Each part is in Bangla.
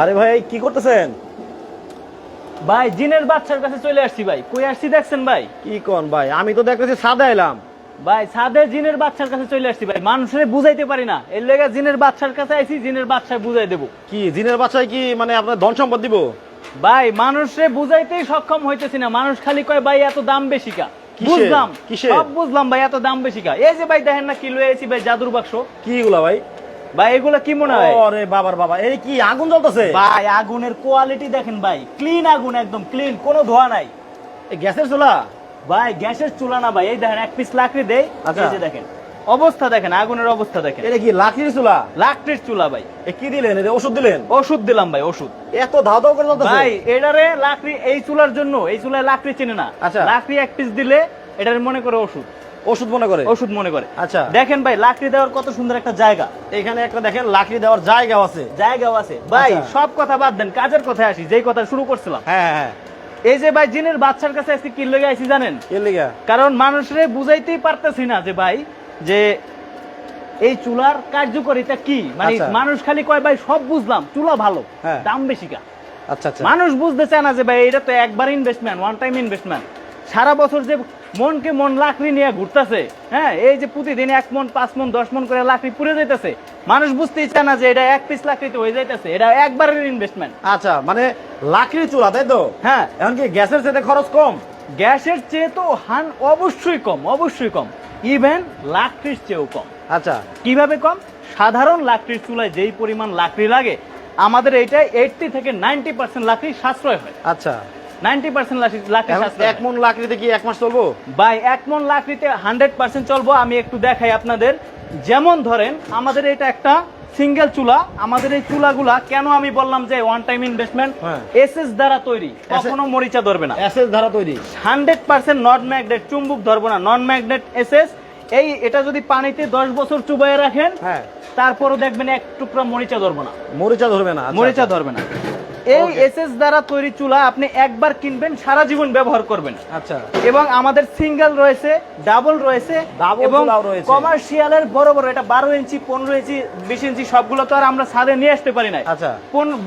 আরে ভাই কি করতেছেন? ভাই জিনের বাচ্চার কাছে চলে আসছি ভাই। কই আসছি দেখছেন ভাই? কি কোন ভাই? আমি তো দেখতেছি সাদা এলাম ভাই সাদে জিনের বাচ্চার কাছে চলে আসছি ভাই। মানুষের বুঝাইতে পারি না। এর লেগে জিনের বাচ্চার কাছে আইছি জিনের বুঝাই দেবো। কি জিনের বাচ্চায় কি মানে আপনার ধন সম্পদ দিব? ভাই মানুষে বুঝাইতেই সক্ষম হইতেছি না। মানুষ খালি কয় ভাই এত দাম বেশি কা? বুঝলাম? সব বুঝলাম ভাই এত দাম বেশি কা? এই যে ভাই দেখেন না কি লয়ে আইছি ভাই জাদুর বাক্স। কি এগুলা ভাই? ভাই এগুলা কি মনে হয়? আরে বাবার বাবা এই কি আগুন জ্বলতেছে? ভাই আগুনের কোয়ালিটি দেখেন ভাই ক্লিন আগুন একদম ক্লিন কোনো ধোয়া নাই। এই গ্যাসের চুলা? ভাই গ্যাসের চুলা না ভাই এই দেখেন এক পিস লাকড়ি দেই আচ্ছা। এই যে দেখেন অবস্থা দেখেন আগুনের অবস্থা দেখেন। এটা কি লাঠির চুলা? লাকড়ির চুলা ভাই। এ কি দিলেন এটা ওষুধ দিলেন? ওষুধ দিলাম ভাই ওষুধ। এত ধাও ধাও করে জ্বলতেছে? ভাই এটারে লাকড়ি এই চুলার জন্য এই চুলায় লাকড়ি চেনে না। আচ্ছা। লাকড়ি এক পিস দিলে এটার মনে করে ওষুধ। ওষুধ মনে করে? ওষুধ মনে করে। আচ্ছা। দেখেন ভাই লাকড়ি দেওয়ার কত সুন্দর একটা জায়গা। এখানে একটা দেখেন লাকড়ি দেওয়ার জায়গাও আছে। জায়গাও আছে। ভাই আচ্ছা। সব কথা বাদ দেন কাজের কথায় আসি যেই কথা শুরু করছিলাম। হ্যাঁ হ্যাঁ এই যে ভাই জিনের বাচ্চার কাছে আজকে কি লেগে আইছি জানেন? কারণ মানুষরে বুঝাইতেই পারতেছি না যে ভাই যে এই চুলার কার্যকারিতা কি? মানে আচ্ছা। মানুষ খালি কয় ভাই সব বুঝলাম চুলা ভালো হ্যাঁ। দাম বেশি কা। আচ্ছা আচ্ছা। মানুষ বুঝতে চায় না যে ভাই এটা তো একবার ইনভেস্টমেন্ট ওয়ান টাইম ইনভেস্টমেন্ট সারা বছর যে মনকে মন লাকড়ি নিয়ে ঘুরতেছে হ্যাঁ? এই যে প্রতিদিন এক মন পাঁচ মন দশ মন করে লাকড়ি পুড়ে যাইতেছে মানুষ বুঝতেই চায় না যে এটা এক পিস লাকড়িতে হয়ে যাইতেছে এটা একবারের ইনভেস্টমেন্ট আচ্ছা মানে লাকড়ির চুলা তাই তো? হ্যাঁ। এখন কি গ্যাসের সাথে খরচ কম? গ্যাসের চেয়ে তো হান অবশ্যই কম অবশ্যই কম। ইভেন লাকড়ির চেয়েও কম। আচ্ছা। কীভাবে কম? সাধারণ লাকড়ির চুলায় যেই পরিমাণ লাকড়ি লাগে আমাদের এইটাই এইটটি থেকে নাইনটি পার্সেন্ট লাকড়ি সাশ্রয় হয়। আচ্ছা। নাইনটি পার্সেন্ট লাকড়ি এখন সাশ্রয়। এক মন লাকড়িতে কি এক মাস চলবো? বাই এক মন লাকড়িতে হান্ড্রেড পার্সেন্ট চলবো। আমি একটু দেখাই আপনাদের। যেমন ধরেন আমাদের এটা একটা সিঙ্গেল চুলা। আমাদের এই চুলাগুলা কেন আমি বললাম যে ওয়ান টাইম ইনভেস্টমেন্ট। এসএস দ্বারা তৈরি। কখনো মরিচা ধরবে না। এসএস দ্বারা তৈরি। হান্ড্রেড পার্সেন্ট নন ম্যাগনেট চুম্বুক ধরবো না। নন ম্যাগনেট এসএস এই এটা যদি পানিতে দশ বছর চুবাইয়ে রাখেন হ্যাঁ। তারপরও দেখবেন এক টুকরা মরিচা ধরবো না। মরিচা ধরবে না আচ্ছা, মরিচা আচ্ছা। ধরবে না। এই. এসএস দ্বারা তৈরি চুলা আপনি একবার কিনবেন সারা জীবন ব্যবহার করবেন। আচ্ছা। এবং আমাদের সিঙ্গেল রয়েছে ডাবল রয়েছে এবং কমার্শিয়ালের বড় বড় এটা বারো ইঞ্চি পনেরো ইঞ্চি বিশ ইঞ্চি সবগুলো তো আর আমরা ছাদে নিয়ে আসতে পারি না আচ্ছা।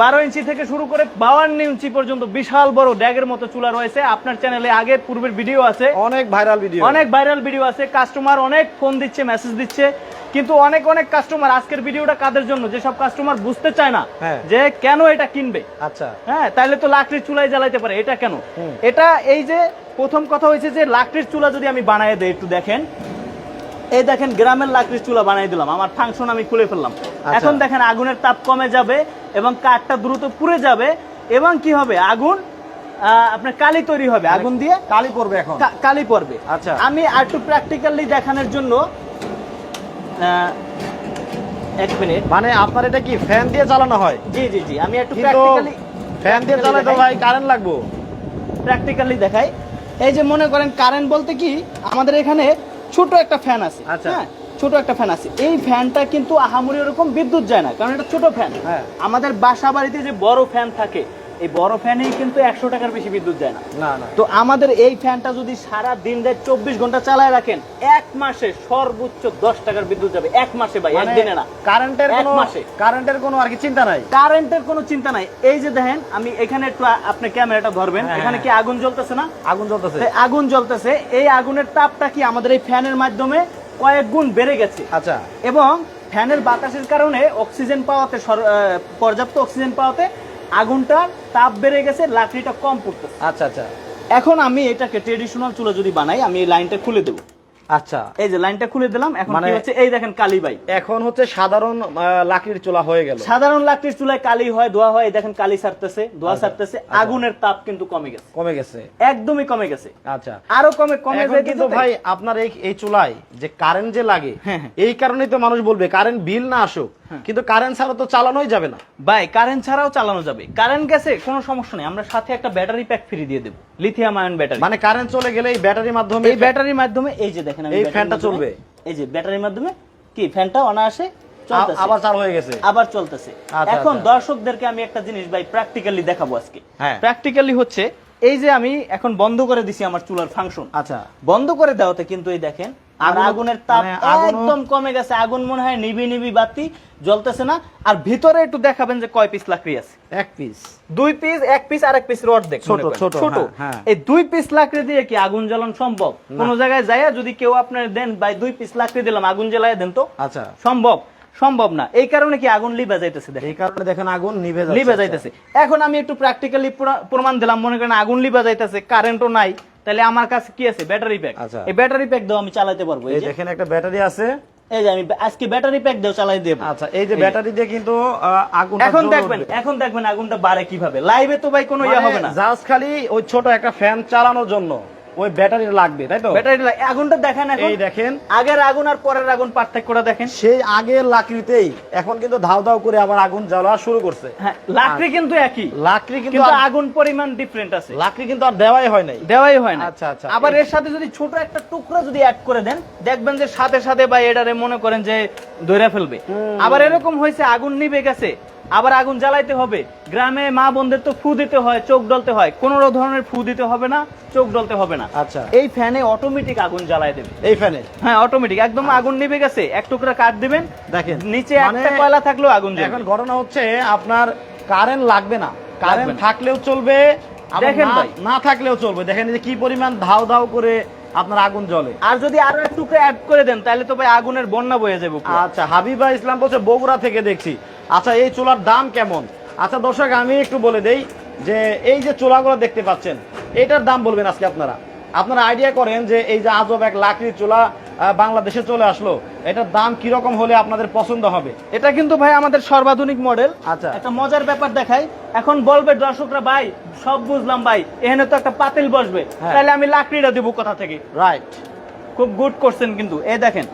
বারো ইঞ্চি থেকে শুরু করে বাউান্ন ইঞ্চি পর্যন্ত বিশাল বড় ড্যাগের মতো চুলা রয়েছে। আপনার চ্যানেলে আগে পূর্বের ভিডিও আছে। অনেক ভাইরাল ভিডিও অনেক ভাইরাল ভিডিও আছে। কাস্টমার অনেক ফোন দিচ্ছে মেসেজ দিচ্ছে। কিন্তু অনেক অনেক কাস্টমার আজকের ভিডিওটা কাদের জন্য? যেসব কাস্টমার বুঝতে চায় না হ্যাঁ। যে কেন এটা কিনবে। আচ্ছা। হ্যাঁ তাহলে তো লাকড়ির চুলায় জ্বালাইতে পারে। এটা কেন? এটা এই যে প্রথম কথা হয়েছে যে লাকড়ির চুলা যদি আমি বানায় দেই একটু দেখেন। এই দেখেন গ্রামের লাকড়ির চুলা বানাই দিলাম। আমার ফাংশন আমি খুলে ফেললাম। আচ্ছা। এখন দেখেন আগুনের তাপ কমে যাবে এবং কাঠটা দ্রুত পুড়ে যাবে এবং কি হবে? আগুন আপনার কালি তৈরি হবে। আগুন দিয়ে কালি পড়বে এখন। কালি পড়বে। আচ্ছা। আমি আর একটু প্র্যাকটিক্যালি দেখানোর জন্য এক মিনিট। মানে আপনার এটা কি ফ্যান দিয়ে চালানো হয়? জি জি জি আমি একটু প্র্যাকটিক্যালি ফ্যান দিয়ে চালালে তো ভাই কারেন্ট লাগবো। প্র্যাকটিক্যালি দেখাই। এই যে মনে করেন কারেন্ট বলতে কি আমাদের এখানে ছোট একটা ফ্যান আছে। আচ্ছা। হ্যাঁ ছোট একটা ফ্যান আছে। এই ফ্যানটা কিন্তু আহামরি ওরকম বিদ্যুৎ যায় না কারণ এটা ছোট ফ্যান হ্যাঁ। আমাদের বাসা বাড়িতে যে বড় ফ্যান থাকে এই বড় ফ্যানেই কিন্তু একশো টাকার বেশি বিদ্যুৎ যায় না। না না। তো আমাদের এই ফ্যানটা যদি সারা দিন রাত চব্বিশ ঘণ্টা চালায় রাখেন এক মাসে সর্বোচ্চ দশ টাকার বিদ্যুৎ যাবে। এক মাসে ভাই মানে একদিনে না। কারেন্টের এক কোনো মাসে। কারেন্টের কোনো আর কি চিন্তা নাই? কারেন্টের কোনো চিন্তা নাই। এই যে দেখেন আমি এখানে একটু আপনি ক্যামেরাটা ধরবেন। হ্যাঁ, এখানে হ্যাঁ। কি আগুন জ্বলতেছে না? আগুন জ্বলতেছে। আগুন জ্বলতেছে। এই আগুনের তাপটা কি আমাদের এই ফ্যানের মাধ্যমে কয়েক গুণ বেড়ে গেছে? আচ্ছা। এবং ফ্যানের বাতাসের কারণে অক্সিজেন পাওয়াতে পর্যাপ্ত অক্সিজেন পাওয়াতে আগুনটার তাপ বেড়ে গেছে লাকড়িটা কম পড়তেছে। আচ্ছা আচ্ছা। এখন আমি এটাকে ট্রেডিশনাল চুলা যদি বানাই আমি এই লাইনটা খুলে দেবো। আচ্ছা এই যে লাইনটা খুলে দিলাম এখন কি মানে- হচ্ছে? এই দেখেন কালীবাই এখন হচ্ছে সাধারণ লাকড়ির চুলা হয়ে গেল। সাধারণ লাকড়ির চুলায় কালি হয় ধোয়া হয় এই দেখেন কালি সারতেছে ধোয়া আচ্ছা, আচ্ছা। আগুনের তাপ কিন্তু কমে গেছে। কমে গেছে। একদমই কমে গেছে। আচ্ছা। আরও কমে কমে যাইতেছে কিন্তু ভাই আপনার এই এই চুলায় যে কারেন্ট যে লাগে হ্যাঁ, হ্যাঁ। এই কারণেই তো মানুষ বলবে কারেন্ট বিল না আসুক কিন্তু কারেন্ট ছাড়া তো চালানোই যাবে না। ভাই কারেন্ট ছাড়াও চালানো যাবে। কারেন্ট গেছে কোনো সমস্যা নেই। আমরা সাথে একটা ব্যাটারি প্যাক ফ্রি দিয়ে দেবো লিথিয়াম আয়ন ব্যাটারি মানে কারেন্ট চলে গেলে এই ব্যাটারির মাধ্যমে এই ব্যাটারির মাধ্যমে এই যে দেখেন আমি এই ফ্যানটা চলবে? এই যে ব্যাটারির মাধ্যমে কি ফ্যানটা অনায়াসে আবার চালু হয়ে গেছে আবার চলতেছে আচ্ছা, এখন আচ্ছা। দর্শকদেরকে আমি একটা জিনিস ভাই প্র্যাকটিক্যালি দেখাবো আজকে হ্যাঁ। প্র্যাকটিক্যালি হচ্ছে এই যে আমি এখন বন্ধ করে দিছি আমার চুলার ফাংশন আচ্ছা বন্ধ করে দেওয়াতে কিন্তু এই দেখেন আর আগুনের তাপ মানে একদম কমে গেছে। আগুন মনে হয় নিবি নিবি বাতি জ্বলতেছে না। আর ভিতরে একটু দেখাবেন যে কয় পিস লাকড়ি আছে? এক পিস দুই পিস এক পিস আর এক পিস রড দেখ ছোট, ছোট, ছোট। হ্যাঁ, হ্যাঁ। এই দুই পিস লাকড়ি দিয়ে কি আগুন জ্বালানো সম্ভব? কোন জায়গায় যাইয়া যদি কেউ আপনার দেন ভাই দুই পিস লাকড়ি দিলাম আগুন জ্বালায় দেন তো। আচ্ছা। সম্ভব সম্ভব না। এই কারণে কি আগুন লিবা যাইতেছে এই কারণে দেখেন আগুন নিভে যাচ্ছে যাইতেছে। এখন আমি একটু প্র্যাকটিক্যালি প্রমাণ দিলাম মনে করেন আগুন লিবা যাইতেছে কারেন্টও নাই। তাহলে আমার কাছে কি আছে? ব্যাটারি প্যাক আচ্ছা। এই ব্যাটারি প্যাক দাও আমি চালাতে পারব। এই দেখেন একটা ব্যাটারি আছে। এই যে আমি আজকে ব্যাটারি প্যাক দাও চালাই দেব। আচ্ছা এই যে ব্যাটারি দিয়ে কিন্তু আগুন এখন দেখবেন এখন দেখবেন আগুনটা বাড়ে কীভাবে। লাইভে তো ভাই কোনো ইয়া হবে না। জাস্ট খালি ওই ছোট একটা ফ্যান চালানোর জন্য। ওই ব্যাটারি লাগবে তাই তো? ব্যাটারি আগুনটা দেখেন এই দেখেন। আগের আগুন আর পরের আগুন পার্থক্যটা দেখেন। সেই আগের লাকড়িতেই এখন কিন্তু ধাও ধাও করে আবার আগুন জ্বালা শুরু করছে। হ্যাঁ লাকড়ি কিন্তু একই। লাকড়ি কিন্তু আগুন পরিমাণ ডিফারেন্ট আছে। লাকড়ি কিন্তু আর দেওয়াই হয় নাই। দেওয়াই হয় না আচ্ছা, আচ্ছা। আবার এর সাথে যদি ছোট একটা টুকরা যদি অ্যাড করে দেন দেখবেন যে সাথে সাথে বা এটারে মনে করেন যে ধরে ফেলবে। আবার এরকম হয়েছে আগুন নিভে গেছে। আবার আগুন জ্বালাইতে হবে। গ্রামে মা বোনদের তো ফু দিতে হয় চোখ ডলতে হয়। কোন ধরনের ফু দিতে হবে না চোখ ডলতে হবে না। আচ্ছা। এই ফ্যানে অটোমেটিক আগুন জ্বালাই দেবে। এই ফ্যানে? হ্যাঁ অটোমেটিক একদম আগুন নিভে গেছে। এক টুকরা কাট দিবেন। দেখেন নিচে মানে একটা কয়লা থাকলেও আগুন জ্বলবে। এখন ঘটনা হচ্ছে আপনার কারেন্ট লাগবে না। কারেন্ট থাকলেও চলবে দেখেন না- থাকলেও চলবে। দেখেন এই যে কি পরিমাণ ধাও ধাও করে আপনার আগুন জ্বলে। আর যদি আরও একটু অ্যাড করে দেন তাহলে তো ভাই আগুনের বন্যা বয়ে যাবে আচ্ছা হাবিবা ইসলাম বলছে বগুড়া থেকে দেখছি। আচ্ছা এই চুলার দাম কেমন? আচ্ছা দর্শক আমি একটু বলে দেই যে এই যে চুলাগুলো দেখতে পাচ্ছেন এটার দাম বলবেন আজকে আপনারা। আপনারা আইডিয়া করেন যে এই যে আজব এক লাকড়ির চুলা বাংলাদেশে চলে আসলো। এটার দাম কীরকম হলে আপনাদের পছন্দ হবে? এটা কিন্তু ভাই আমাদের সর্বাধুনিক মডেল আচ্ছা। একটা মজার ব্যাপার দেখাই এখন বলবে দর্শকরা ভাই সব বুঝলাম ভাই এখানে তো একটা পাতিল বসবে। হ্যাঁ। তাহলে আমি লাকড়িটা দেবো কোথা থেকে? রাইট খুব গুড করছেন কিন্তু। এই দেখেন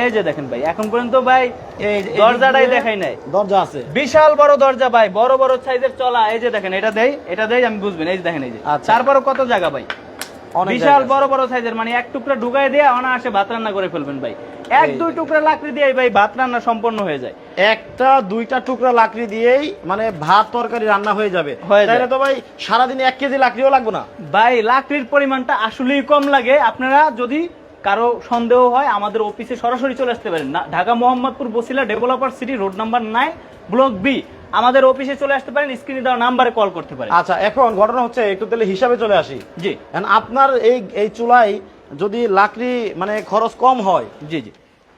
এই যে দেখেন ভাই এখন পর্যন্ত ভাই এই দরজাটাই দেখাই নাই। দরজা আছে। বিশাল বড় দরজা ভাই বড় বড় সাইজের চলা। এই যে দেখেন এটা দেই এটা দেই আমি বুঝবেন। এই যে দেখেন এই যে। আচ্ছা। তারপরে কত জায়গা ভাই? বিশাল বড় বড় সাইজের মানে এক টুকরা ঢুকাই দিয়ে অনায়াসে ভাত রান্না করে ফেলবেন ভাই। এক দুই টুকরা লাকড়ি দিয়ে ভাই ভাত রান্না সম্পন্ন হয়ে যায়। একটা দুইটা টুকরা লাকড়ি দিয়েই মানে ভাত তরকারি রান্না হয়ে যাবে। তাহলে তো ভাই সারাদিনে এক কেজি লাকড়িও লাগবে না। ভাই লাকড়ির পরিমাণটা আসলেই কম লাগে। আপনারা যদি কারও সন্দেহ হয় আমাদের অফিসে সরাসরি চলে আসতে পারেন। না Dhaka Mohammadpur Basila developer city road number nine block B আমাদের অফিসে চলে আসতে পারেন স্ক্রিনে দেওয়া নাম্বারে কল করতে পারেন। আচ্ছা এখন ঘটনা হচ্ছে একটু তাহলে হিসাবে চলে আসি। জি। আপনার এই এই চুলায় যদি লাকড়ি মানে খরচ কম হয় জি জি।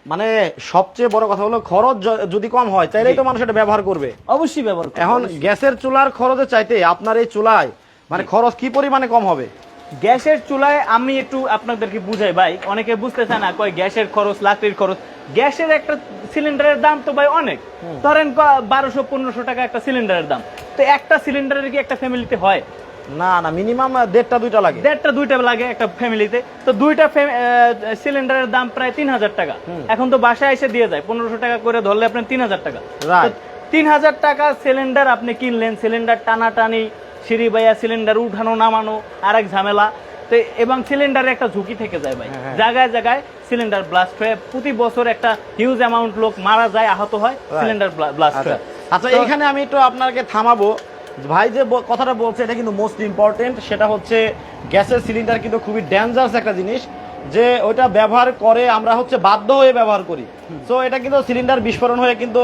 মানে সবচেয়ে বড় কথা হলো খরচ যদি কম হয় তাহলেই জি। তো মানুষ এটা ব্যবহার করবে। অবশ্যই ব্যবহার। এখন গ্যাসের চুলার খরচের চাইতে আপনার এই চুলায় মানে খরচ কি পরিমাণে কম হবে? গ্যাসের চুলায় আমি একটু আপনাদেরকে বুঝাই ভাই। অনেকে বুঝতে চায় না কয় গ্যাসের খরচ লাকড়ির খরচ। গ্যাসের একটা সিলিন্ডারের দাম তো ভাই অনেক। ধরেন বারোশো পনেরোশো টাকা একটা সিলিন্ডারের দাম। তো একটা সিলিন্ডারের কি একটা ফ্যামিলিতে হয়? না না মিনিমাম দেড়টা দুইটা লাগে। দেড়টা দুইটা লাগে একটা ফ্যামিলিতে তো দুইটা সিলিন্ডারের দাম প্রায় তিন হাজার টাকা। এখন তো বাসায় এসে দিয়ে যায়। পনেরোশো টাকা করে ধরলে আপনার তিন হাজার টাকা. তিন হাজার টাকা সিলিন্ডার আপনি কিনলেন। সিলিন্ডার টানাটানি সিঁড়ি বাইয়া সিলিন্ডার উঠানো নামানো আরেক ঝামেলা। তো এবং সিলিন্ডারে একটা ঝুঁকি থেকে যায় ভাই। হ্যাঁ, হ্যাঁ। জায়গায় জায়গায় সিলিন্ডার ব্লাস্ট হয়ে প্রতি বছর একটা হিউজ অ্যামাউন্ট লোক মারা যায় আহত হয় সিলিন্ডার ব্লাস্ট আচ্ছা। হয়ে। আচ্ছা এখানে আমি একটু আপনাকে থামাবো। ভাই যে কথাটা বলছে এটা কিন্তু মোস্ট ইম্পর্টেন্ট সেটা হচ্ছে গ্যাসের সিলিন্ডার কিন্তু খুবই ডেঞ্জারাস একটা জিনিস যে ওইটা ব্যবহার করে আমরা হচ্ছে বাধ্য হয়ে ব্যবহার করি। সো এটা কিন্তু সিলিন্ডার বিস্ফোরণ হয়ে কিন্তু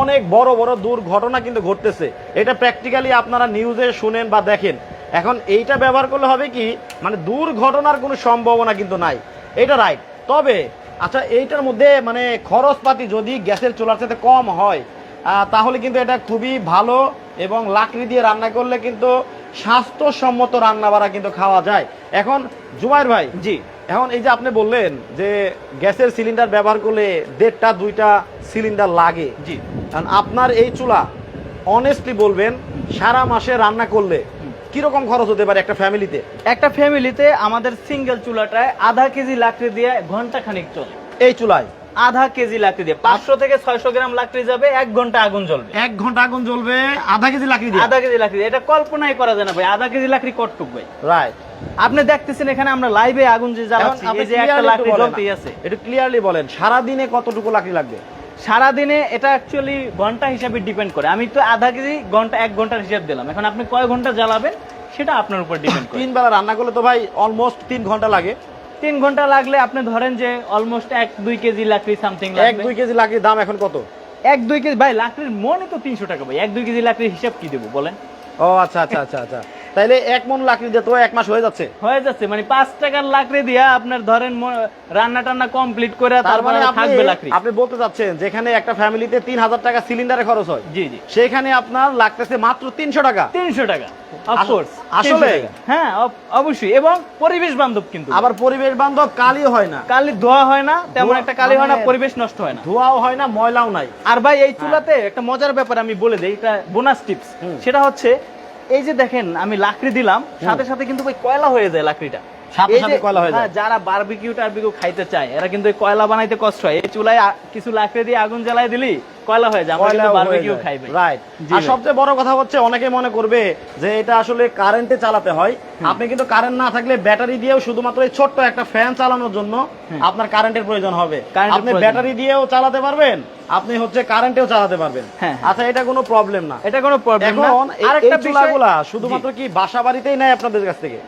অনেক বড় বড় দুর্ঘটনা কিন্তু ঘটতেছে। এটা প্র্যাকটিক্যালি আপনারা নিউজে শুনেন বা দেখেন। এখন এইটা ব্যবহার করলে হবে কি মানে দুর্ঘটনার কোনো সম্ভাবনা কিন্তু নাই। এটা রাইট তবে আচ্ছা এইটার মধ্যে মানে খরচপাতি যদি গ্যাসের চুলার সাথে কম হয় তাহলে কিন্তু এটা খুবই ভালো এবং লাকড়ি দিয়ে রান্না করলে কিন্তু স্বাস্থ্যসম্মত রান্না বাড়া কিন্তু খাওয়া যায়। এখন জুবাইর ভাই জি। এখন এই যে আপনি বললেন যে গ্যাসের সিলিন্ডার ব্যবহার করলে দেড়টা দুইটা সিলিন্ডার লাগে। জি। কারণ আপনার এই চুলা অনেস্টলি বলবেন সারা মাসে রান্না করলে কীরকম খরচ হতে পারে একটা ফ্যামিলিতে? একটা ফ্যামিলিতে আমাদের সিঙ্গেল চুলাটায় আধা কেজি লাকড়ি দিয়ে ঘণ্টা খানিক চলে। এই চুলায়? আধা কেজি লাকড়ি দিয়ে। পাঁচশো থেকে ছয়শো গ্রাম লাকড়ি যাবে এক ঘণ্টা আগুন জ্বলবে। এক ঘণ্টা আগুন জ্বলবে আধা কেজি লাকড়ি দিয়ে? আধা কেজি লাকড়ি এটা কল্পনাই করা যায় না ভাই আধা কেজি লাকড়ি কটটুক ভাই? রাইট আপনি দেখতেছেন এখানে আমরা লাইভে আগুন যে জ্বালাচ্ছি এই যে একটা লাকড়ি জ্বলতেই আছে। একটু ক্লিয়ারলি বলেন সারা দিনে কতটুকু লাকড়ি লাগবে? সারাদিনে এটা অ্যাকচুয়ালি ঘণ্টা হিসাবে ডিপেন্ড করে। আমি তো আধা কেজি ঘণ্টা এক ঘণ্টার হিসাব দিলাম। এখন আপনি কয় ঘণ্টা জ্বালাবেন সেটা আপনার উপর ডিপেন্ড করে। তিন বেলা রান্না করলে তো ভাই অলমোস্ট তিন ঘণ্টা লাগে। তিন ঘণ্টা লাগলে আপনি ধরেন যে অলমোস্ট এক দুই কেজি লাকড়ি সামথিং এক দুই কেজি লাকড়ির দাম এখন কত? এক দুই কেজি ভাই লাকড়ির মনে তো তিনশো টাকা ভাই। এক দুই কেজি লাকড়ির হিসাব কি দেবো বলেন? ও আচ্ছা আচ্ছা আচ্ছা আচ্ছা। তাইলে এক মন লাকড়ি দিয়ে তো এক মাস হয়ে যাচ্ছে। হয়ে যাচ্ছে মানে পাঁচ টাকার লাকড়ি দিয়া আপনার ধরেন রান্না টান্না কমপ্লিট করে তারপরে মানে থাকবে লাকড়ি। আপনি বলতে চাচ্ছেন যেখানে একটা ফ্যামিলিতে তিন হাজার টাকা সিলিন্ডারে খরচ হয় জি জি। সেখানে আপনার লাগতেছে মাত্র তিনশো টাকা। তিনশো টাকা অফকোর্স আসলে? হ্যাঁ অবশ্যই এবং পরিবেশ বান্ধব কিন্তু। আবার পরিবেশ বান্ধব কালিও হয় না। কালি ধোয়া হয় না তেমন একটা কালি হয় না মানে- পরিবেশ নষ্ট হয় না। ধোয়াও হয় না ময়লাও নাই। আর ভাই এই চুলাতে একটা মজার ব্যাপার আমি বলে দেই এটা বোনাস টিপস সেটা হচ্ছে এই যে দেখেন আমি লাকড়ি দিলাম সাথে সাথে কিন্তু ওই কয়লা হয়ে যায় লাকড়িটা। সাথে সাথে কয়লা হয়ে যায়। হ্যাঁ, যারা বারবিকিউ টারবিকিউ খাইতে চায় এরা কিন্তু কয়লা বানাইতে কষ্ট হয়। এই চুলায় কিছু লাকড়ি দিয়ে আগুন জ্বালায় দিলি কয়লা হয়ে যায় আমরা কিন্তু বারবিকিউ খাইবে রাইট আর সবচেয়ে বড় কথা হচ্ছে অনেকে মনে করবে যে এটা আসলে কারেন্টে চালাতে হয়। আপনি কিন্তু কারেন্ট না থাকলে ব্যাটারি দিয়েও শুধুমাত্র এই ছোট্ট একটা ফ্যান চালানোর জন্য আপনার কারেন্টের প্রয়োজন হবে। আপনি ব্যাটারি দিয়েও চালাতে পারবেন আপনি হচ্ছে কারেন্টেও চালাতে পারবেন। হ্যাঁ। আচ্ছা এটা কোনো প্রবলেম না। এটা কোনো প্রবলেম না। আরেকটা চুলাগুলা শুধুমাত্র কি বাসা বাড়িতেই নেয় আপনাদের কাছ থেকে?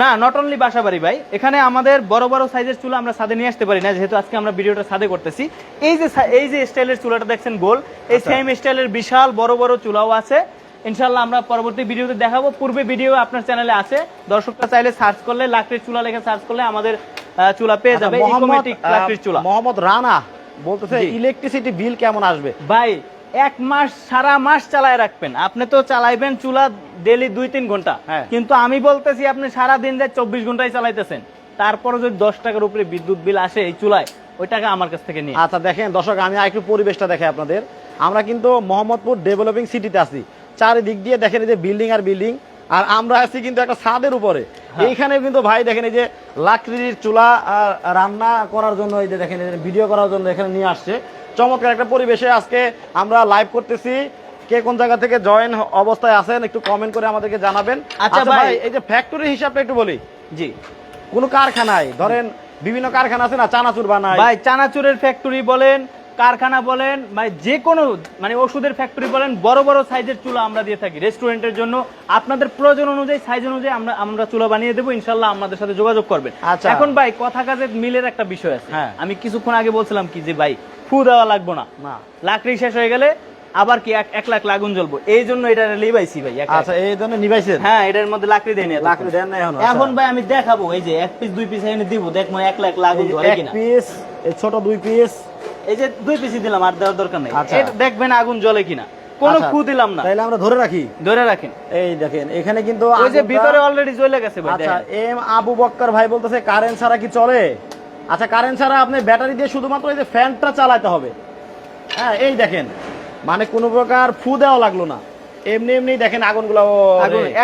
না নট অনলি বাসাবাড়ি ভাই। এখানে আমাদের বড় বড় সাইজের চুলা আমরা ছাদে নিয়ে আসতে পারি না যেহেতু আজকে আমরা ভিডিওটা ছাদে করতেছি। এই যে এই যে স্টাইলের চুলাটা দেখছেন গোল। এই আচ্ছা। সেম স্টাইলের বিশাল বড় বড় চুলাও আছে। ইনশাল্লাহ আমরা পরবর্তী ভিডিওতে দেখাবো। পূর্বে ভিডিও আপনার চ্যানেলে আছে। দর্শকরা চাইলে সার্চ করলে লাকড়ির চুলা লেখে সার্চ করলে আমাদের চুলা পেয়ে আচ্ছা, যাবে। ইকোমেটিক লাকড়ির চুলা। মোহাম্মদ রানা বলতেছে ইলেকট্রিসিটি বিল কেমন আসবে? ভাই এক মাস সারা মাস চালায় রাখবেন। আপনি তো চালাইবেন চুলা ডেলি দুই তিন ঘণ্টা। হ্যাঁ। কিন্তু আমি বলতেছি আপনি সারা দিন রাত চব্বিশ ঘন্টায় চালাইতেছেন। তারপরে যদি দশ টাকার উপরে বিদ্যুৎ বিল আসে এই চুলায় ওই টাকা আমার কাছ থেকে নিয়ে আচ্ছা দেখেন দর্শক আমি একটু পরিবেশটা দেখাই আপনাদের। আমরা কিন্তু মোহাম্মদপুর ডেভেলপিং সিটিতে আছি। চারিদিক দিয়ে দেখেন এই যে বিল্ডিং আর বিল্ডিং আর আমরা আছি কিন্তু একটা ছাদের উপরে। হ্যাঁ। এইখানে কিন্তু ভাই দেখেন এই যে লাকড়ির চুলা আর রান্না করার জন্য এই যে দেখেন ভিডিও করার জন্য এখানে নিয়ে আসছে। চমৎকার একটা পরিবেশে আজকে আমরা লাইভ করতেছি। কে কোন জায়গা থেকে জয়েন অবস্থায় আছেন একটু কমেন্ট করে আমাদেরকে জানাবেন। আচ্ছা আচ্ছা ভাই। ভাই এই যে ফ্যাক্টরি হিসাবটা একটু বলি। জি। কোনো কারখানায় ধরেন বিভিন্ন কারখানা আছে না চানাচুর বানায়। ভাই চানাচুরের ফ্যাক্টরি বলেন কারখানা বলেন ভাই যে কোনো মানে ওষুধের ফ্যাক্টরি বলেন বড় বড় সাইজের চুলা আমরা দিয়ে থাকি রেস্টুরেন্টের জন্য। আপনাদের প্রয়োজন অনুযায়ী সাইজ অনুযায়ী আমরা আমরা চুলা বানিয়ে দেবো ইনশাল্লাহ আমাদের সাথে যোগাযোগ করবেন। আচ্ছা। এখন ভাই কথা কাজের মিলের একটা বিষয় আছে। হ্যাঁ। আমি কিছুক্ষণ আগে বলছিলাম কি যে ভাই ফু দেওয়া লাগবো না। না। লাকড়ি শেষ হয়ে গেলে আবার কি এক লাখ লাগুন জ্বলবো? এই জন্য এটা লিবাইছি ভাই আচ্ছা এই জন্য নিবাইছেন? হ্যাঁ এটার মধ্যে লাকড়ি এতক্ষণ। লাকড়ি দেন না এখনও এখন ভাই আমি দেখাবো এই যে এক পিস দুই পিস এনে দিব দেখ দেখব এক লাখ লাগুন ধরে কিনা। এক পিস ছোট দুই পিস এই যে দুই পিসি দিলাম আর দেওয়ার দরকার নেই। আচ্ছা। এটা দেখবেন আগুন জ্বলে কিনা। কোনো আচ্ছা, দিলাম না। তাইলে আমরা ধরে রাখি। ধরে রাখেন। এই দেখেন এখানে কিন্তু ওই যে ভিতরে অলরেডি জ্বলে গেছে ভাই আচ্ছা এম আবু বক্কর ভাই বলতেছে কারেন্ট ছাড়া কি চলে? আচ্ছা কারেন্ট ছাড়া আপনি ব্যাটারি দিয়ে শুধুমাত্র এই যে ফ্যানটা চালাতে হবে। হ্যাঁ এই দেখেন। মানে কোনো প্রকার ফু দেওয়া লাগল না। এমনি এমনি দেখেন আগুনগুলো।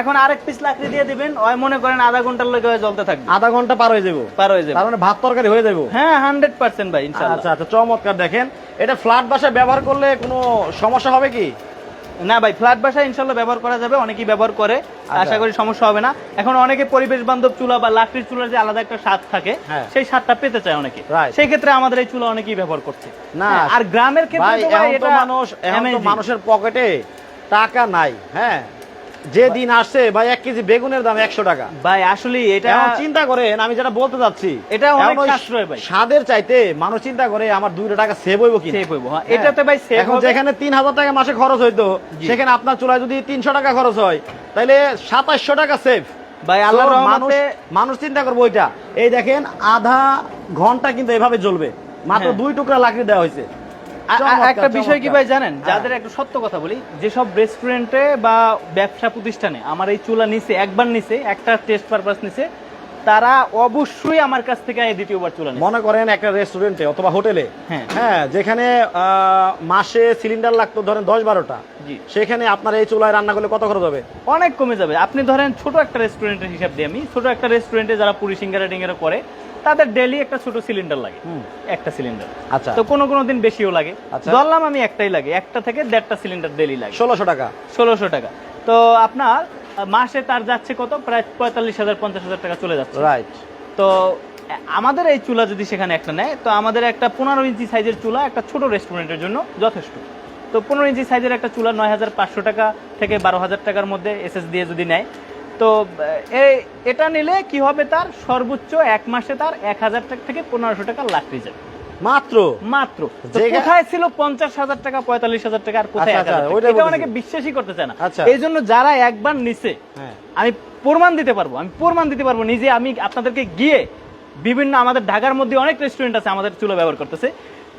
এখন আরেক পিস লাকড়ি দিয়ে দিবেন। ওই মনে করেন আধা ঘণ্টার লগে জ্বলতে থাকবে। আধা ঘণ্টা পার হয়ে যাব পার হয়ে যাবে তার মানে ভাত তরকারি হয়ে যাব হ্যাঁ হান্ড্রেড পার্সেন্ট ভাই ইনশাল্লাহ আচ্ছা আচ্ছা চমৎকার দেখেন। এটা ফ্ল্যাট বাসায় ব্যবহার করলে কোনো সমস্যা হবে কি? না ভাই ফ্ল্যাট বাসা ইনশাল্লাহ ব্যবহার করা যাবে অনেকেই ব্যবহার করে। আশা করি সমস্যা হবে না। এখন অনেকে পরিবেশ বান্ধব চুলা বা লাকড়ির চুলার যে আলাদা একটা স্বাদ থাকে হ্যাঁ। সেই স্বাদটা পেতে চায় অনেকে। সেই ক্ষেত্রে আমাদের এই চুলা অনেকেই ব্যবহার করছে। না হ্যাঁ, আর গ্রামের ক্ষেত্রে মানুষ মানুষের পকেটে টাকা নাই হ্যাঁ। যে দিন আসছে ভাই এক কেজি বেগুনের দাম একশো টাকা। ভাই আসলে এটা চিন্তা করেন আমি যেটা বলতে চাচ্ছি এটা অনেক সাশ্রয় ভাই। স্বাদের চাইতে মানুষ চিন্তা করে আমার দুইটা টাকা সেভ হইব কি সেভ হইব হ্যাঁ এটাতে ভাই সেভ এখন যেখানে তিন হাজার টাকা মাসে খরচ হইতো সেখানে আপনার চুলায় যদি তিনশো টাকা খরচ হয় তাহলে সাতাশশো টাকা সেভ ভাই আল্লাহর মানুষ মানুষ চিন্তা করব ওইটা। এই দেখেন আধা ঘণ্টা কিন্তু এভাবে জ্বলবে। মাত্র হ্যাঁ। দুই টুকরা লাকড়ি দেওয়া হয়েছে। একটা বিষয় কি ভাই জানেন? হ্যাঁ। যাদের একটা সত্য কথা বলি যেসব রেস্টুরেন্টে বা ব্যবসা প্রতিষ্ঠানে আমার এই চুলা নিছে একবার নিছে একটা টেস্ট পারপাস নিছে তারা অবশ্যই আমার কাছ থেকে এই দ্বিতীয়বার চুলা নিছে। মনে করেন একটা রেস্টুরেন্টে অথবা হোটেলে হ্যাঁ। হ্যাঁ যেখানে মাসে সিলিন্ডার লাগতো ধরেন দশ বারোটা জি। সেখানে আপনার এই চুলায় রান্না করলে কত খরচ হবে? অনেক কমে যাবে। আপনি ধরেন ছোট একটা রেস্টুরেন্টের হিসাব দিই আমি। ছোট একটা রেস্টুরেন্টে যারা পুরি সিঙ্গারা টিঙ্গারা করে তাদের ডেলি একটা ছোট সিলিন্ডার লাগে। একটা সিলিন্ডার আচ্ছা। তো কোনো কোনো দিন বেশিও লাগে। আচ্ছা। ধরলাম আমি একটাই লাগে। একটা থেকে দেড়টা সিলিন্ডার ডেলি লাগে। ষোলোশো টাকা। ষোলোশো টাকা। তো আপনার মাসে তার যাচ্ছে কত? প্রায় পঁয়তাল্লিশ হাজার পঞ্চাশ হাজার টাকা চলে যাচ্ছে। রাইট তো আমাদের এই চুলা যদি সেখানে একটা নেয় তো আমাদের একটা পনেরো ইঞ্চি সাইজের চুলা একটা ছোট রেস্টুরেন্টের জন্য যথেষ্ট। তো পনেরো ইঞ্চি সাইজের একটা চুলা নয় হাজার পাঁচশো টাকা থেকে বারো হাজার টাকার মধ্যে এসএস দিয়ে যদি নেয় তো এই এটা নিলে কি হবে তার? সর্বোচ্চ এক মাসে তার এক হাজার টাকা থেকে পনেরোশো টাকা লাকড়ি যাবে। মাত্র? মাত্র। কোথায় ছিল পঞ্চাশ হাজার টাকা পঁয়তাল্লিশ হাজার টাকা আর কোথায় আচ্ছা, হাজার আচ্ছা, এটা অনেকে বিশ্বাসই করতে চায় না। আচ্ছা। এই জন্য যারা একবার নিছে হ্যাঁ। আমি প্রমাণ দিতে পারব আমি প্রমাণ দিতে পারব নিজে। আমি আপনাদেরকে গিয়ে বিভিন্ন আমাদের ঢাকার মধ্যে অনেক রেস্টুরেন্ট আছে আমাদের চুলো ব্যবহার করতেছে।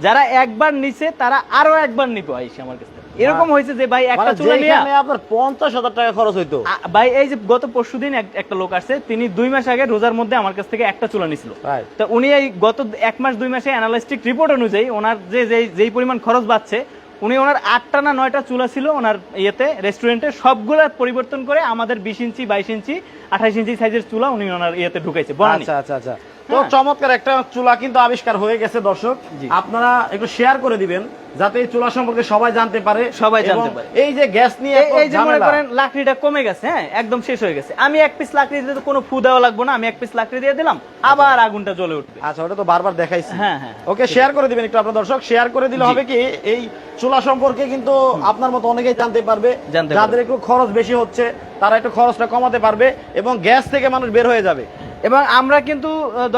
যারা একবার নিছে তারা আরও একবার নিবে আইসে আমার কাছে এরকম হয়েছে যে ভাই একটা মানে চুলা নিয়ে আপনার পঞ্চাশ হাজার টাকা খরচ হইতো। ভাই এই যে গত পরশুদিন এক একটা লোক আসছে তিনি দুই মাস আগে রোজার মধ্যে আমার কাছ থেকে একটা চুলা নিছিল। তো উনি এই গত এক মাস দুই মাসে অ্যানালাইস্টিক রিপোর্ট অনুযায়ী ওনার যে যেই যেই পরিমাণ খরচ বাড়ছে উনি ওনার আটটা না নয়টা চুলা ছিল ওনার ইয়েতে রেস্টুরেন্টে সবগুলা পরিবর্তন করে আমাদের বিশ ইঞ্চি বাইশ ইঞ্চি আঠাশ ইঞ্চি সাইজের চুলা উনি ওনার ইয়েতে বনানী। আচ্ছা আচ্ছা আচ্ছা। তো হ্যাঁ। চমৎকার একটা চুলা কিন্তু আবিষ্কার হয়ে গেছে দর্শক। আপনারা একটু শেয়ার করে দিবেন যাতে এই চুলা সম্পর্কে সবাই জানতে পারে সবাই জানতে পারে। এই যে গ্যাস নিয়ে এই- যে মনে করেন লাকড়িটা কমে গেছে হ্যাঁ একদম শেষ হয়ে গেছে। আমি এক পিস লাকড়ি দিতে তো কোনো ফু দেওয়া লাগবে না আমি এক পিস লাকড়ি দিয়ে দিলাম আবার আগুনটা জ্বলে উঠবে। আচ্ছা ওটা তো বারবার দেখাইছি। হ্যাঁ, হ্যাঁ। ওকে শেয়ার করে দিবেন একটু আপনার দর্শক। শেয়ার করে দিলে হবে কি এই চুলা সম্পর্কে কিন্তু আপনার মতো অনেকেই জানতে পারবে। যাদের একটু খরচ বেশি হচ্ছে তারা একটু খরচটা কমাতে পারবে এবং গ্যাস থেকে মানুষ বের হয়ে যাবে। এবং আমরা কিন্তু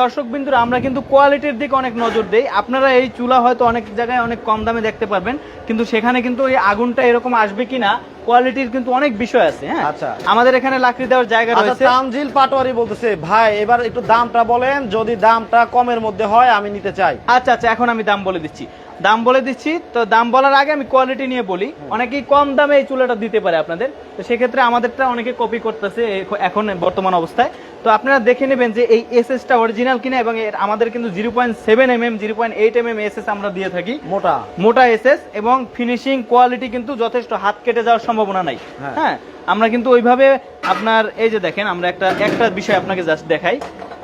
দর্শক বিন্দুরা আমরা কিন্তু কোয়ালিটির দিকে অনেক নজর দেই। আপনারা এই চুলা হয়তো অনেক জায়গায় অনেক কম দামে দেখতে পারবেন কিন্তু সেখানে কিন্তু এই আগুনটা এরকম আসবে কিনা কোয়ালিটির কিন্তু অনেক বিষয় আছে হ্যাঁ? আচ্ছা। আমাদের এখানে লাকড়ি দেওয়ার জায়গা আচ্ছা রয়েছে। তানজিল পাটোয়ারি বলতেছে ভাই এবার একটু দামটা বলেন যদি দামটা কমের মধ্যে হয় আমি নিতে চাই। আচ্ছা আচ্ছা এখন আমি দাম বলে দিচ্ছি। দাম বলে দিচ্ছি তো দাম বলার আগে আমি কোয়ালিটি নিয়ে বলি। অনেকেই কম দামে এই চুলাটা দিতে পারে আপনাদের। তো সেক্ষেত্রে আমাদেরটা অনেকে কপি করতেছে এখন বর্তমান অবস্থায়। তো আপনারা দেখে নেবেন যে এই এসএসটা অরিজিনাল কিনা এবং আমাদের কিন্তু zero point seven M M zero point eight M M SS আমরা দিয়ে থাকি। মোটা। মোটা এসএস এবং ফিনিশিং কোয়ালিটি কিন্তু যথেষ্ট হাত কেটে যাওয়ার সম্ভাবনা নাই। হ্যাঁ। হ্যাঁ আমরা কিন্তু ওইভাবে আপনার এই যে দেখেন আমরা একটা একটা বিষয় আপনাকে জাস্ট দেখাই।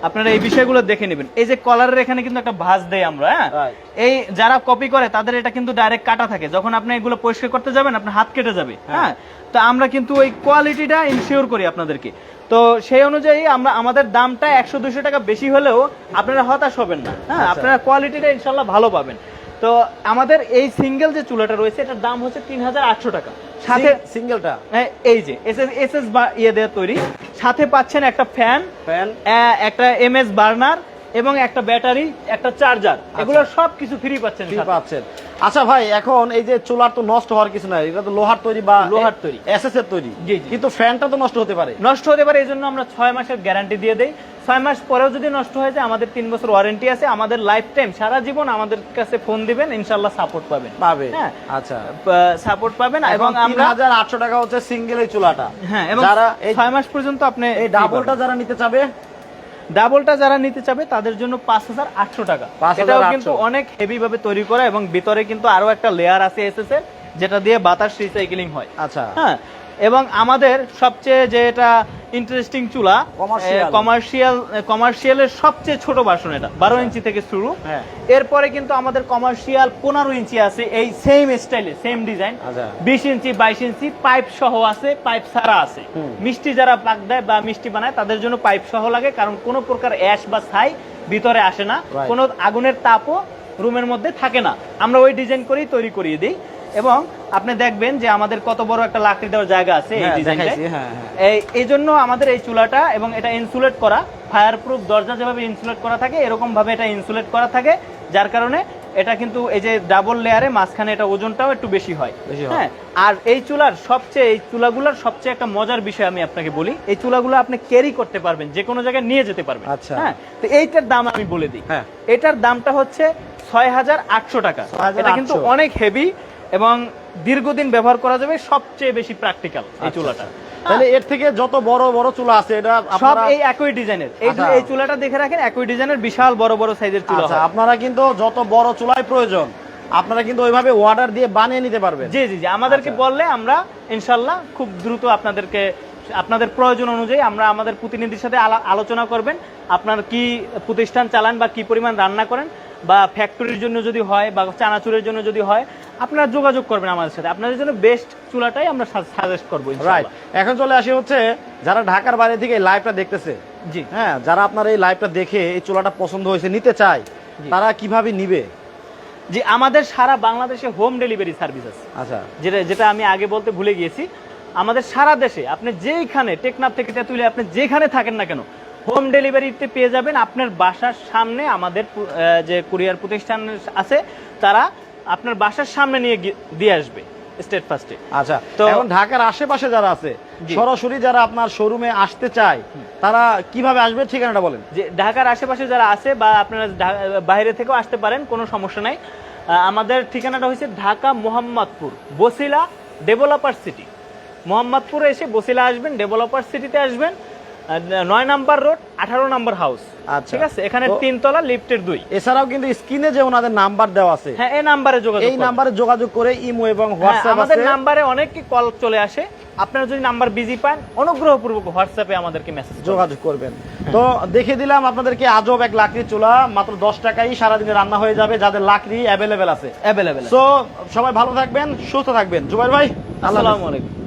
আপনারা এই বিষয়গুলো দেখে নেবেন। এই যে কলারের এখানে কিন্তু একটা ভাঁজ দেয় আমরা হ্যাঁ? এই যারা কপি করে তাদের এটা কিন্তু ডাইরেক্ট কাটা থাকে। যখন আপনি এগুলো পরিষ্কার করতে যাবেন আপনার হাত কেটে যাবে হ্যাঁ। তো আমরা কিন্তু ওই কোয়ালিটিটা ইনশিওর করি আপনাদেরকে। তো সেই অনুযায়ী আমরা আমাদের দামটা একশো দুশো টাকা বেশি হলেও আপনারা হতাশ হবেন না। হ্যাঁ আচ্ছা। আপনারা কোয়ালিটিটা ইনশাল্লাহ ভালো পাবেন। তো আমাদের এই সিঙ্গেল যে চুলাটা রয়েছে এটার দাম হচ্ছে তিন হাজার আটশো টাকা। সাথে সিঙ্গেলটা হ্যাঁ, এই যে এস এস এস এস বা ইয়ে দেওয়া তৈরি। সাথে পাচ্ছেন একটা ফ্যান ফ্যান একটা এম এস বার্নার এবং একটা ব্যাটারি একটা চার্জার এগুলো সব কিছু ফ্রি পাচ্ছেন পাচ্ছেন। আচ্ছা ভাই এখন এই যে চুলার তো নষ্ট হওয়ার কিছু নাই এটা তো লোহার তৈরি বা লোহার তৈরি। এসএস এর তৈরি। কিন্তু ফ্যানটা তো নষ্ট হতে পারে। নষ্ট হতে পারে এই জন্য আমরা ছয় মাসের গ্যারান্টি দিয়ে দেই। ছয় মাস পরেও যদি নষ্ট হয়ে যায় আমাদের তিন বছর ওয়ারেন্টি আছে আমাদের লাইফ টাইম সারা জীবন আমাদের কাছে ফোন দিবেন ইনশাল্লাহ সাপোর্ট পাবেন। পাবে হ্যাঁ আচ্ছা। সাপোর্ট পাবেন এবং আমরা হাজার আটশো টাকা হচ্ছে সিঙ্গেল এই চুলাটা। হ্যাঁ এবং যারা এই ছয় মাস পর্যন্ত আপনি এই ডাবলটা যারা নিতে চাবে ডাবলটা যারা নিতে চাবে তাদের জন্য পাঁচ হাজার আটশো টাকা। 5,800 এটাও কিন্তু অনেক হেভি ভাবে তৈরি করা এবং ভিতরে কিন্তু আরও একটা লেয়ার আছে এসএস এর যেটা দিয়ে বাতাস রিসাইকেলিং হয়। আচ্ছা। হ্যাঁ এবং আমাদের সবচেয়ে যে এটা ইন্টারেস্টিং চুলা কমার্শিয়াল কমার্শিয়ালের সবচেয়ে ছোট ভার্সন এটা বারো ইঞ্চি থেকে শুরু। হ্যাঁ। এরপরে কিন্তু আমাদের কমার্শিয়াল পনেরো ইঞ্চি আছে এই সেম স্টাইলে সেম ডিজাইন। বিশ ইঞ্চি বাইশ ইঞ্চি পাইপ সহ আছে পাইপ ছাড়া আছে। মিষ্টি যারা পাক দেয় বা মিষ্টি বানায় তাদের জন্য পাইপ সহ লাগে কারণ কোনো প্রকার অ্যাশ বা ছাই ভিতরে আসে না. কোনো আগুনের তাপও রুমের মধ্যে থাকে না। আমরা ওই ডিজাইন করেই তৈরি করিয়ে দিই। এবং আপনি দেখবেন যে আমাদের কত বড় একটা লাকড়ি দেওয়ার জায়গা আছে এই হ্যাঁ, ডিজাইনটায় দেখাইছি, হ্যাঁ, হ্যাঁ। এই জন্য আমাদের এই চুলাটা এবং এটা ইনসুলেট করা ফায়ার প্রুফ দরজা যেভাবে ইনসুলেট করা থাকে এরকম ভাবে এটা ইনসুলেট করা থাকে যার কারণে এটা কিন্তু এই যে ডাবল লেয়ারে মাঝখানে এটা ওজনটাও একটু বেশি হয়। হ্যাঁ। আর এই চুলার সবচেয়ে এই চুলাগুলোর সবচেয়ে একটা মজার বিষয় আমি আপনাকে বলি এই চুলাগুলো আপনি ক্যারি করতে পারবেন যে কোনো জায়গায় নিয়ে যেতে পারবেন। আচ্ছা। হ্যাঁ তো এইটার দাম আমি বলে দিই। হ্যাঁ। এটার দামটা হচ্ছে ছয় হাজার আটশো টাকা। এটা কিন্তু অনেক হেভি এবং দীর্ঘদিন ব্যবহার করা যাবে সবচেয়ে বেশি প্র্যাকটিক্যাল এই আচ্ছা, চুলাটা। তাহলে এর থেকে যত বড় বড় চুলা আছে এটা সব এই একই ডিজাইনের। এই আচ্ছা। এই চুলাটা দেখে রাখেন একই ডিজাইনের বিশাল বড় বড় সাইজের চুলা আছে আপনারা কিন্তু যত বড় চুলাই প্রয়োজন আপনারা কিন্তু ওইভাবে অর্ডার দিয়ে বানিয়ে নিতে পারবেন। জি জি জি। আমাদেরকে আচ্ছা। বললে আমরা ইনশাল্লাহ খুব দ্রুত আপনাদেরকে আপনাদের প্রয়োজন অনুযায়ী আমরা আমাদের প্রতিনিধির সাথে আলা- আলোচনা করবেন। আপনার কি প্রতিষ্ঠান চালান বা কি পরিমাণ রান্না করেন বা ফ্যাক্টরির জন্য যদি হয় বা চানাচুরের জন্য যদি হয় আপনারা যোগাযোগ করবেন আমাদের সাথে। আপনাদের জন্য বেস্ট চুলাটাই আমরা সাজেস্ট করব রাইট এখন চলে আসি হচ্ছে যারা ঢাকার বাইরে থেকে এই লাইভটা দেখতেছে। জি। হ্যাঁ যারা আপনার এই লাইভটা দেখে এই চুলাটা পছন্দ হয়েছে নিতে চায় তারা কীভাবে নিবে? জি আমাদের সারা বাংলাদেশে হোম ডেলিভারি সার্ভিস আছে। আচ্ছা। যেটা যেটা আমি আগে বলতে ভুলে গিয়েছি। আমাদের সারা দেশে আপনি যেইখানে টেকনাফ থেকে তেঁতুলিয়া আপনি যেখানে থাকেন না কেন হোম ডেলিভারিতে পেয়ে যাবেন আপনার বাসার সামনে আমাদের যে কুরিয়ার প্রতিষ্ঠান আছে তারা আপনার বাসার সামনে নিয়ে দিয়ে আসবে স্টেট ফার্স্টে আচ্ছা তো এখন ঢাকার আশেপাশে যারা আছে সরাসরি যারা আপনার শোরুমে আসতে চায় তারা কীভাবে আসবে ঠিকানাটা বলেন। যে ঢাকার আশেপাশে যারা আছে বা আপনারা বাইরে থেকেও আসতে পারেন কোনো সমস্যা নাই। আমাদের ঠিকানাটা হচ্ছে ঢাকা মোহাম্মদপুর বসিলা ডেভেলপার সিটি মোহাম্মদপুরে এসে বসিলা আসবেন ডেভেলপার সিটিতে আসবেন। নয় নাম্বার রোড আঠারো নাম্বার হাউস আচ্ছা। ঠিক আছে? এখানে তিনতলা লিফটের দুই। এছাড়াও কিন্তু স্ক্রিনে যে ওনাদের নাম্বার দেওয়া আছে হ্যাঁ এই নাম্বারে যোগাযোগ এই নাম্বারে যোগাযোগ করে ইমো এবং হ্যাঁ, হোয়াটসঅ্যাপ আমাদের নাম্বারে অনেকই কল চলে আসে। আপনারা যদি নাম্বার বিজি পান অনুগ্রহপূর্বক হোয়াটসঅ্যাপে আমাদেরকে মেসেজ যোগাযোগ করবেন। তো দেখে দিলাম আপনাদেরকে আজব এক লাকড়ি চুলা মাত্র দশ টাকায় সারাদিনে রান্না হয়ে যাবে যাদের লাকড়ি অ্যাভেলেবেল আছে। অ্যাভেলেবেল সো সবাই ভালো থাকবেন সুস্থ থাকবেন। জুবাইর ভাই আসসালামু আলাইকুম।